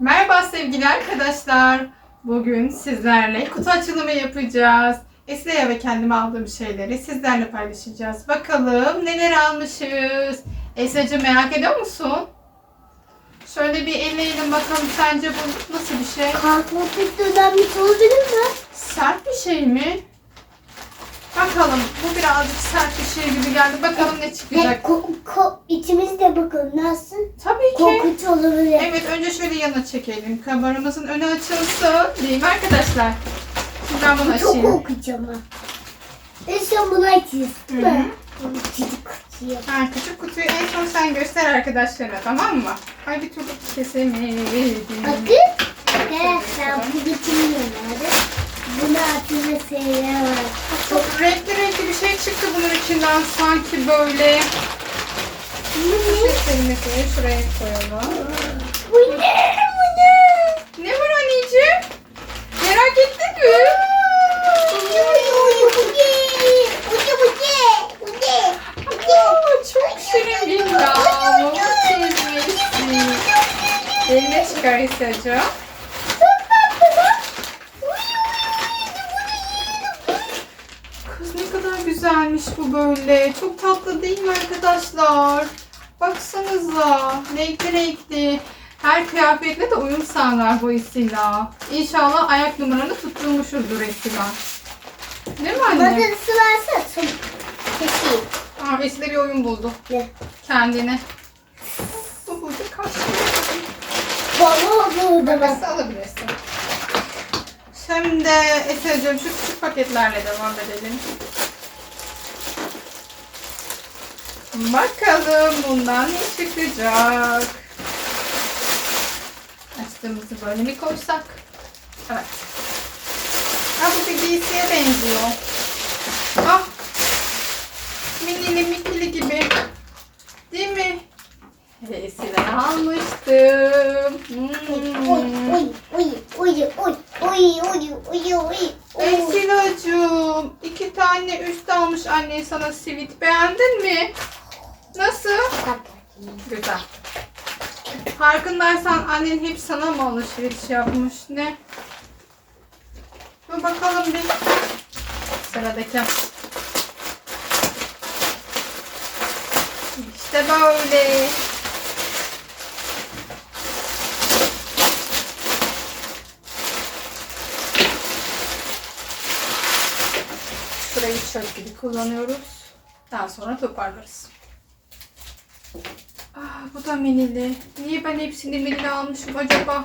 Merhaba sevgili arkadaşlar. Bugün sizlerle kutu açılımı yapacağız. Esra'ya ve kendime aldığım şeyleri sizlerle paylaşacağız. Bakalım neler almışız. Esra'cığım merak ediyor musun? Şöyle bir elleyelim bakalım sence bu nasıl bir şey? Kalkmatıktan bir şey olabilir mi? Sert bir şey mi? Birazcık sert bir şey gibi geldi. Bakalım ne Ve çıkacak. ko ko içimizde bakın nasıl? Tabii ki. Korkunç olabilir. Evet önce şöyle yana çekelim. Kameramızın önü açılsın. Değil mi arkadaşlar? Şimdi ben bunu Çok açayım. korkunç ama. Ve sen bunu açıyorsun değil mi? Bunu. Ha, küçük kutuyu en son sen göster arkadaşlarına tamam mı? Ay bir türlü kesemedim. Bakın. Arkadaşlar bu bitirmiyorlar. Bunu şeyler var. Renkli renkli bir şey çıktı bunun içinden sanki böyle. Ne? Seslerimizi şuraya koyalım. Bu ne? Bu ne? Ne var anneciğim? Merak ettin mi? Aa, çok şirin bir yağmur çizmesi. Eline çıkar Esra'cığım. Kız ne kadar güzelmiş bu böyle. Çok tatlı değil mi arkadaşlar? Baksanıza. Renkli renkli. Her kıyafetle de uyum sağlar bu Esila. İnşallah ayak numaranı tutturmuşuzdur Esila. Değil mi anne? Bakın varsa su keseyim. Aa, Esila bir oyun buldu. Ne? Kendine. Bu burada kaçtı. Baba burada bak. Makası alabilirsin. Şimdi Esra'cığım şu küçük paketlerle devam edelim. Bakalım bundan ne çıkacak. Açtığımızı böyle mi koysak? Evet. Ha bu bir giysiye benziyor. Ah. Minili mikili gibi. Değil mi? Esra'ya almıştım. Hmm. Oy oy oy oy oy oy oy oy oy. Esilacığım, iki tane üst almış anne sana sivit. Beğendin mi? Nasıl? Güzel. Farkındaysan annen hep sana mı alışveriş yapmış? Ne? Dur bakalım bir. Sıradaki. İşte böyle. Şurayı çöp gibi kullanıyoruz. Daha sonra toparlarız. Ah, bu da minili. Niye ben hepsini minili almışım acaba?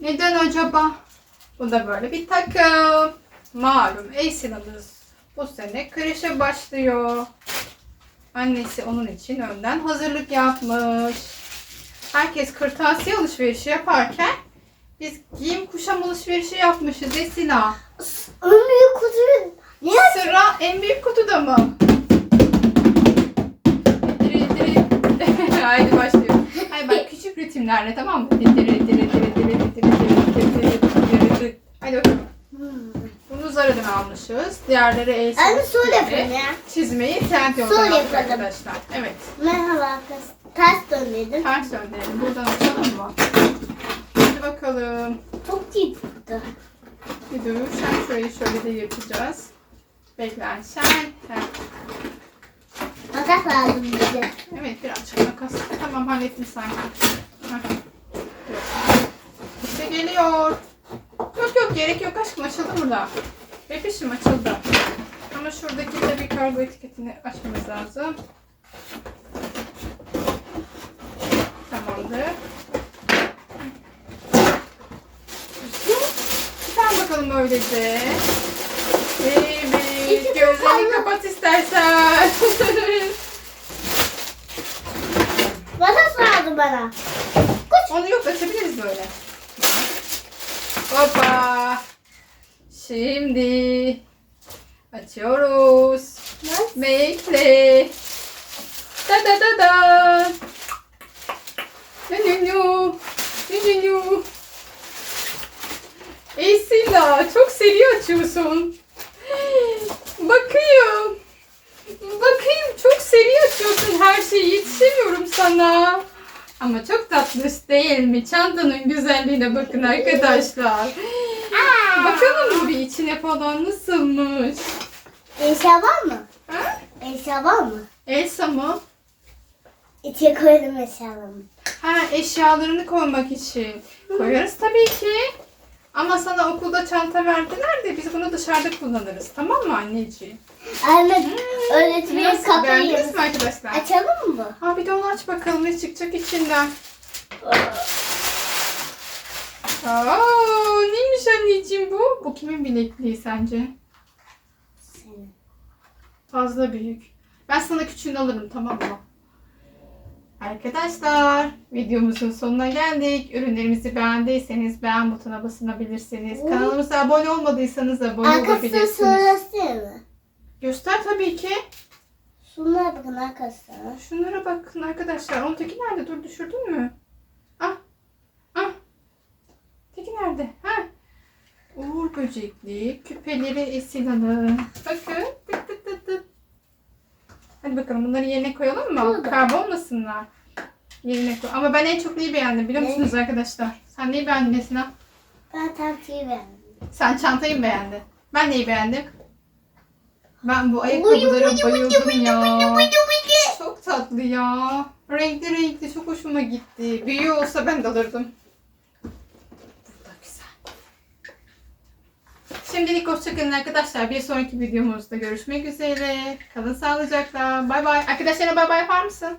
Neden acaba? Bu da böyle bir takım. Malum Eysina'mız bu sene kreşe başlıyor. Annesi onun için önden hazırlık yapmış. Herkes kırtasiye alışverişi yaparken biz giyim kuşam alışverişi yapmışız Esina. Ömrü kutunun ne yap- Sıra en büyük kutuda mı? Haydi başlıyor. Hayır bak küçük ritimlerle tamam mı? Hadi bakalım. Bunu zar almışız. Diğerleri el Anne sol yapalım ya. Çizmeyi trend yoldan Sol aldık yapalım. arkadaşlar. Evet. Merhaba kız. Ters döndürdüm. Ters döndürelim. Buradan açalım mı? Hadi bakalım. Çok ciddi. Bir dur. Sen şöyle şöyle de yapacağız. Beklen sen. Heh. Makas lazım bize. Evet birazcık makas. Tamam hallettim sanki. İşte geliyor. Yok yok gerek yok aşkım açıldı burada. Bebişim açıldı. Ama şuradaki tabii kargo etiketini açmamız lazım. Tamamdır. Sen bakalım öylece. İki Gözlerini kapat istersen. Makas bana. Onu yok açabiliriz böyle. Hoppa. Şimdi açıyoruz. Bekle. Da da da da. Nu nu nu. Nu nu nu. Esila çok seri açıyorsun. Bakayım. Bakayım çok seri açıyorsun her şeyi yetişemiyorum sana. Ama çok tatlış değil mi? Çantanın güzelliğine bakın arkadaşlar. Bakalım mı bir içine falan nasılmış? Eşya var mı? Ha? Eşya var mı? Elsa mı? İçe koydum eşyalarımı. Ha eşyalarını koymak için. Koyarız tabii ki. Ama sana okulda çanta verdiler de biz bunu dışarıda kullanırız. Tamam mı anneciğim? Ahmet öğretmenin Nasıl beğendiniz kapıyı mi arkadaşlar? açalım mı? Ha bir de onu aç bakalım ne çıkacak içinden. Aa, neymiş anneciğim bu? Bu kimin bilekliği sence? Senin. Fazla büyük. Ben sana küçüğünü alırım tamam mı? Arkadaşlar videomuzun sonuna geldik. Ürünlerimizi beğendiyseniz beğen butonuna basabilirsiniz. Oo. Kanalımıza abone olmadıysanız abone Arkasını olabilirsiniz. söylesene. Göster tabii ki. Şunlara bakın arkadaşlar. Şunlara bakın arkadaşlar. Onun teki nerede? Dur düşürdün mü? Ah. Ah. Teki nerede? Ha. Uğur böcekli. Küpeleri Esin Hanım. Bakın. Hadi bakalım bunları yerine koyalım mı? Burada. Kaybolmasınlar. Yerine koy. Ama ben en çok neyi beğendim biliyor musunuz arkadaşlar? Sen neyi beğendin Esin Hanım? Ben tantıyı beğendim. Sen çantayı mı beğendin? Ben neyi beğendim? Ben bu ayakkabılara bayıldım ya. Çok tatlı ya. Renkli renkli çok hoşuma gitti. Büyüğü olsa ben de alırdım. Bu da güzel. Şimdilik hoşçakalın arkadaşlar. Bir sonraki videomuzda görüşmek üzere. Kalın sağlıcakla. Bay bay. Arkadaşlarına bay bay yapar mısın?